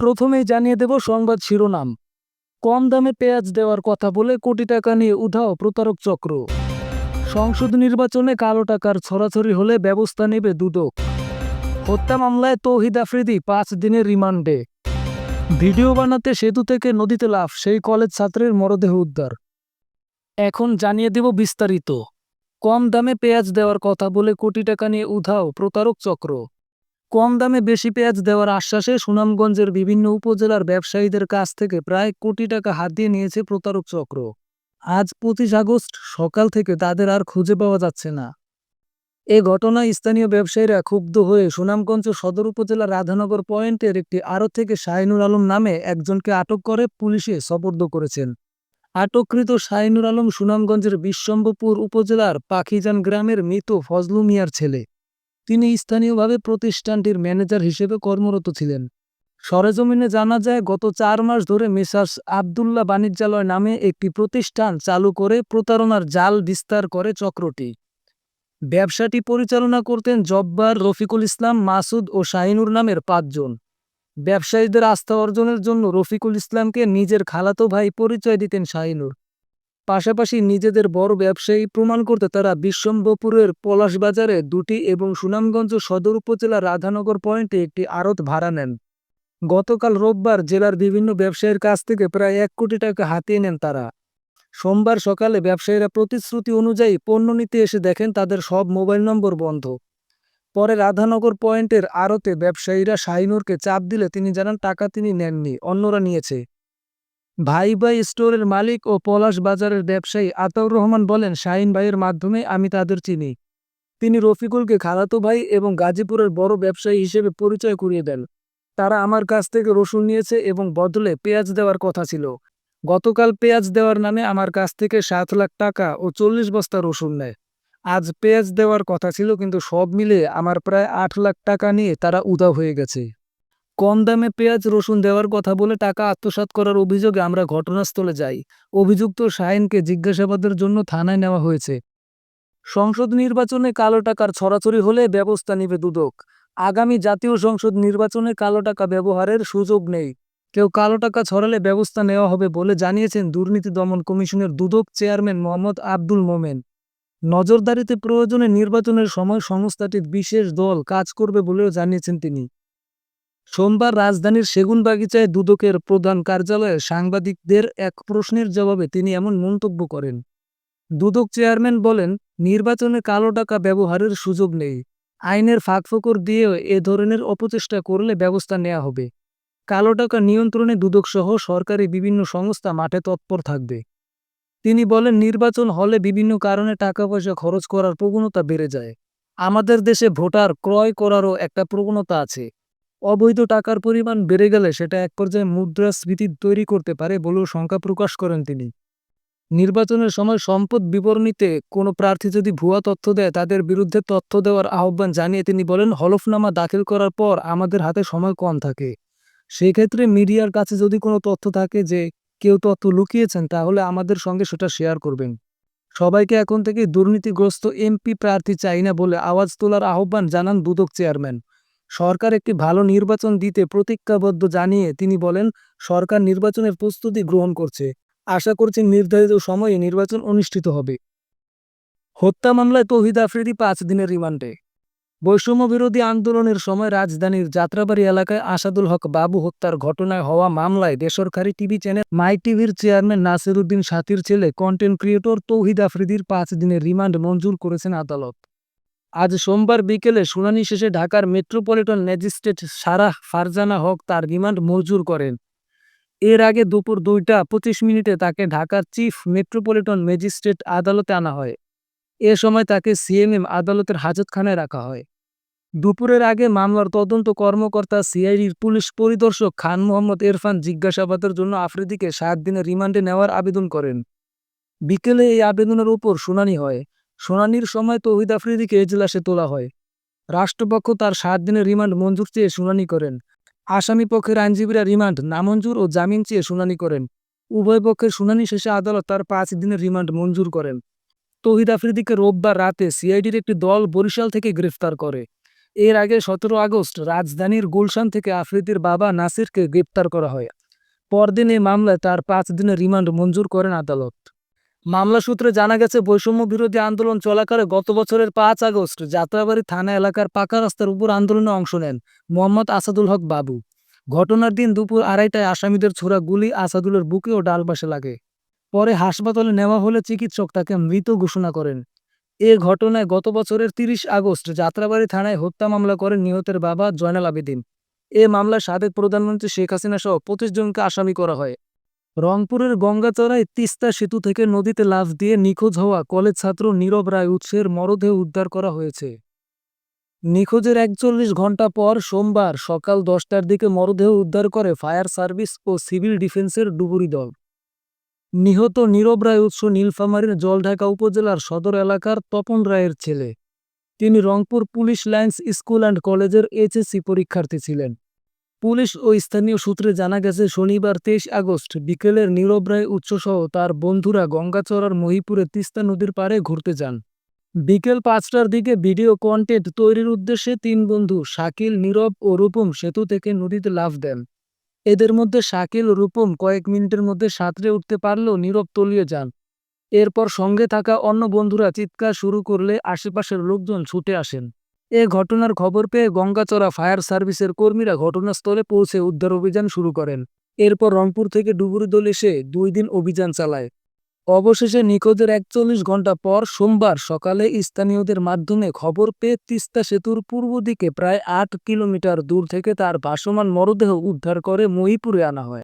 প্রথমেই জানিয়ে দেব সংবাদ শিরোনাম। কম দামে পেঁয়াজ দেওয়ার কথা বলে কোটি টাকা নিয়ে উধাও প্রতারক চক্র। সংসদ নির্বাচনে কালো টাকার ছড়াছড়ি হলে ব্যবস্থা নেবে দুদক। হত্যা মামলায় তৌহিদ আফ্রিদি পাঁচ দিনের রিমান্ডে। ভিডিও বানাতে সেতু থেকে নদীতে লাফ, সেই কলেজ ছাত্রের মরদেহ উদ্ধার। এখন জানিয়ে দেব বিস্তারিত। কম দামে পেঁয়াজ দেওয়ার কথা বলে কোটি টাকা নিয়ে উধাও প্রতারক চক্র। কম দামে বেশি পেঁয়াজ দেওয়ার আশ্বাসে সুনামগঞ্জের বিভিন্ন উপজেলার ব্যবসায়ীদের কাছ থেকে প্রায় কোটি টাকা হাতিয়ে নিয়েছে প্রতারক চক্র। আজ পঁচিশ আগস্ট, সকাল থেকে তাদের আর খুঁজে পাওয়া যাচ্ছে না। এ ঘটনায় স্থানীয় ব্যবসায়ীরা ক্ষুব্ধ হয়ে সুনামগঞ্জ সদর উপজেলার রাধানগর পয়েন্টের একটি আড়ত থেকে শাহিনুর আলম নামে একজনকে আটক করে পুলিশে সপর্দ করেছেন। আটককৃত শাহিনুর আলম সুনামগঞ্জের বিশ্বম্বপুর উপজেলার পাখিজান গ্রামের মৃত ফজলু মিয়ার ছেলে। তিনি স্থানীয়ভাবে প্রতিষ্ঠানটির ম্যানেজার হিসেবে কর্মরত ছিলেন। সরেজমিনে জানা যায়, গত চার মাস ধরে মেসার্স আবদুল্লাহ বাণিজ্যালয় নামে একটি প্রতিষ্ঠান চালু করে প্রতারণার জাল বিস্তার করে চক্রটি। ব্যবসাটি পরিচালনা করতেন জব্বার রফিকুল ইসলাম, মাসুদ ও শাহিনুর নামের পাঁচজন। ব্যবসায়ীদের আস্থা অর্জনের জন্য রফিকুল ইসলামকে নিজের খালাতো ভাই পরিচয় দিতেন শাহিনুর। পাশাপাশি নিজেদের বড় ব্যবসায়ী প্রমাণ করতে তারা বিশ্বম্বপুরের পলাশবাজারে দুটি এবং সুনামগঞ্জ সদর উপজেলার রাধানগর পয়েন্টে একটি আড়ত ভাড়া নেন। গতকাল রোববার জেলার বিভিন্ন ব্যবসায়ীর কাছ থেকে প্রায় এক কোটি টাকা হাতিয়ে নেন তারা। সোমবার সকালে ব্যবসায়ীরা প্রতিশ্রুতি অনুযায়ী পণ্য নিতে এসে দেখেন তাদের সব মোবাইল নম্বর বন্ধ। পরে রাধানগর পয়েন্টের আড়তে ব্যবসায়ীরা শাহিনুরকে চাপ দিলে তিনি জানান, টাকা তিনি নেননি, অন্যরা নিয়েছে। ভাই ভাই স্টোরের মালিক ও পলাশ বাজারের ব্যবসায়ী আতাউর রহমান বলেন, শাহিন ভাইয়ের মাধ্যমে আমি তাদের চিনি। তিনি রফিকুলকে খালাতো ভাই এবং গাজীপুরের বড় ব্যবসায়ী হিসেবে পরিচয় করিয়ে দেন। তারা আমার কাছ থেকে রসুন নিয়েছে এবং বদলে পেঁয়াজ দেওয়ার কথা ছিল। গতকাল পেঁয়াজ দেওয়ার নামে আমার কাছ থেকে সাত লাখ টাকা ও চল্লিশ বস্তা রসুন নেয়। আজ পেঁয়াজ দেওয়ার কথা ছিল, কিন্তু সব মিলে আমার প্রায় আট লাখ টাকা নিয়ে তারা উধাও হয়ে গেছে। কম দামে পেঁয়াজ, রসুন দেওয়ার কথা বলে টাকা আত্মসাৎ করার অভিযোগে আমরা ঘটনাস্থলে যাই। অভিযুক্ত শাহিনকে জিজ্ঞাসাবাদের জন্য থানায় নেওয়া হয়েছে। সংসদ নির্বাচনে কালো টাকার ছড়াছড়ি হলে ব্যবস্থা নেবে দুদক। আগামী জাতীয় সংসদ নির্বাচনে কালো টাকা ব্যবহারের সুযোগ নেই। কেউ কালো টাকা ছড়ালে ব্যবস্থা নেওয়া হবে বলে জানিয়েছেন দুর্নীতি দমন কমিশনের দুদক চেয়ারম্যান মোহাম্মদ আব্দুল মোমেন। নজরদারিতে প্রয়োজনে নির্বাচনের সময় সংস্থাটির বিশেষ দল কাজ করবে বলেও জানিয়েছেন তিনি। সোমবার রাজধানীর সেগুনবাগিচায় দুদকের প্রধান কার্যালয়ে সাংবাদিকদের এক প্রশ্নের জবাবে তিনি এমন মন্তব্য করেন। দুদক চেয়ারম্যান বলেন, নির্বাচনে কালো টাকা ব্যবহারের সুযোগ নেই। আইনের ফাঁকফোকর দিয়েও এ ধরনের অপচেষ্টা করলে ব্যবস্থা নেওয়া হবে। কালো টাকা নিয়ন্ত্রণে দুদকসহ সরকারি বিভিন্ন সংস্থা মাঠে তৎপর থাকবে। তিনি বলেন, নির্বাচন হলে বিভিন্ন কারণে টাকা পয়সা খরচ করার প্রবণতা বেড়ে যায়। আমাদের দেশে ভোটার ক্রয় করারও একটা প্রবণতা আছে। অবৈধ টাকার পরিমাণ বেড়ে গেলে সেটা এক পর্যায়ে মুদ্রাস্ফীতি তৈরি করতে পারে বলেও শঙ্কা প্রকাশ করেন তিনি। নির্বাচনের সময় সম্পদ বিবরণীতে কোনো প্রার্থী যদি ভুয়া তথ্য দেয়, তাদের বিরুদ্ধে তথ্য দেওয়ার আহ্বান জানিয়ে তিনি বলেন, হলফনামা দাখিল করার পর আমাদের হাতে সময় কম থাকে। সেই ক্ষেত্রে মিডিয়ার কাছে যদি কোনো তথ্য থাকে যে কেউ তথ্য লুকিয়েছেন, তাহলে আমাদের সঙ্গে সেটা শেয়ার করবেন। সবাইকে এখন থেকে দুর্নীতিগ্রস্ত এমপি প্রার্থী চাই না বলে আওয়াজ তোলার আহ্বান জানান দুদক চেয়ারম্যান। সরকার একটি ভালো নির্বাচন দিতে প্রতিজ্ঞাবদ্ধ জানিয়ে তিনি বলেন, সরকার নির্বাচনের প্রস্তুতি গ্রহণ করছে। আশা করছি নির্ধারিত সময়ে নির্বাচন অনুষ্ঠিত হবে। হত্যা মামলায় তৌহিদ আফ্রিদি পাঁচ দিনের রিমান্ডে। বৈষম্য বিরোধী আন্দোলনের সময় রাজধানীর যাত্রাবাড়ি এলাকায় আসাদুল হক বাবু হত্যার ঘটনায় হওয়া মামলায় বেসরকারি টিভি চ্যানেল মাই টিভির চেয়ারম্যান নাসির উদ্দিন সাথীর ছেলে কন্টেন্ট ক্রিয়েটর তৌহিদ আফ্রিদির পাঁচ দিনের রিমান্ড মঞ্জুর করেছেন আদালত। আজ সোমবার বিকেলে শুনানি শেষে ঢাকার মেট্রোপলিটন ম্যাজিস্ট্রেট সারাহ ফারজানা হক তার রিমান্ড মঞ্জুর করেন। এর আগে দুপুর দুইটা পঁচিশ মিনিটে তাকে ঢাকার চিফ মেট্রোপলিটন ম্যাজিস্ট্রেট আদালতে আনা হয়। এ সময় তাকে সিএমএম আদালতের হাজতখানায় রাখা হয়। দুপুরের আগে মামলার তদন্ত কর্মকর্তা সিআইডির পুলিশ পরিদর্শক খান মোহাম্মদ ইরফান জিজ্ঞাসাবাদের জন্য আফ্রিদিকে সাত দিনের রিমান্ডে নেওয়ার আবেদন করেন। বিকেলে এই আবেদনের উপর শুনানি হয়। শুনানির সময় তৌহিদ আফ্রিদিকে এজলাসে তোলা হয়। রাষ্ট্রপক্ষ তার সাত দিনের রিমান্ড মঞ্জুর চেয়ে শুনানি করেন। আসামি পক্ষের আইনজীবীরা রিমান্ড, নামঞ্জুর ও জামিন চেয়ে শুনানি করেন। উভয় পক্ষের শুনানি শেষে আদালত তার পাঁচ দিনের রিমান্ড মঞ্জুর করেন। তৌহিদ আফ্রিদিকে রোববার রাতে সিআইডির একটি দল বরিশাল থেকে গ্রেফতার করে। এর আগে সতেরো আগস্ট রাজধানীর গুলশান থেকে আফ্রিদির বাবা নাসিরকে গ্রেপ্তার করা হয়। পরদিন এই মামলায় তার পাঁচ দিনের রিমান্ড মঞ্জুর করেন আদালত। মামলা সূত্রে জানা গেছে, বৈষম্য বিরোধী আন্দোলন চলাকালে গত বছরের পাঁচ আগস্ট যাত্রাবাড়ি থানা এলাকার পাকা রাস্তার উপর আন্দোলনে অংশ নেন মোহাম্মদ আসাদুল হক বাবু। ঘটনার দিন দুপুর আড়াইটায় আসামিদের ছোড়া গুলি আসাদুলের বুকে ও ডালপাশে লাগে। পরে হাসপাতালে নেওয়া হলে চিকিৎসক তাকে মৃত ঘোষণা করেন। এ ঘটনায় গত বছরের তিরিশ আগস্ট যাত্রাবাড়ি থানায় হত্যা মামলা করেন নিহতের বাবা জয়নাল আবেদিন। এ মামলায় সাবেক প্রধানমন্ত্রী শেখ হাসিনা সহ পঁচিশ জনকে আসামি করা হয়। রংপুরের গঙ্গাচড়ায় তিস্তা সেতু থেকে নদীতে লাফ দিয়ে নিখোঁজ হওয়া কলেজ ছাত্র নীরব রায় উৎসের মরদেহ উদ্ধার করা হয়েছে। নিখোঁজের একচল্লিশ ঘণ্টা পর সোমবার সকাল দশটার দিকে মরদেহ উদ্ধার করে ফায়ার সার্ভিস ও সিভিল ডিফেন্সের ডুবুরি দল। নিহত নীরব রায় উৎস নীলফামারীর জলঢাকা উপজেলার সদর এলাকার তপন রায়ের ছেলে। তিনি Rangpur police lines school and কলেজের এইচএসসি পরীক্ষার্থী ছিলেন। পুলিশ ও স্থানীয় সূত্রে জানা গেছে, শনিবার তেইশ আগস্ট বিকেলের নীরব রায় উৎসসহ তার বন্ধুরা গঙ্গাচড়ার মহিপুরে তিস্তা নদীর পাড়ে ঘুরতে যান। বিকেল পাঁচটার দিকে ভিডিও কন্টেন্ট তৈরির উদ্দেশ্যে তিন বন্ধু, শাকিল, নীরব ও রূপম সেতু থেকে নদীতে লাফ দেন। এদের মধ্যে শাকিল, রূপম কয়েক মিনিটের মধ্যে সাঁতরে উঠতে পারলেও নীরব তলিয়ে যান। এরপর সঙ্গে থাকা অন্য বন্ধুরা চিৎকার শুরু করলে আশেপাশের লোকজন ছুটে আসেন। এ ঘটনার খবর পেয়ে গঙ্গাচড়া ফায়ার সার্ভিসের কর্মীরা ঘটনাস্থলে পৌঁছে উদ্ধার অভিযান শুরু করেন। এরপর রংপুর থেকে ডুবুরি দল এসে দুই দিন অভিযান চালায়। অবশেষে নিখোঁজের একচল্লিশ ঘণ্টা পর সোমবার সকালে স্থানীয়দের মাধ্যমে খবর পেয়ে তিস্তা সেতুর পূর্ব দিকে প্রায় আট কিলোমিটার দূর থেকে তার ভাসমান মরদেহ উদ্ধার করে মহিপুরে আনা হয়।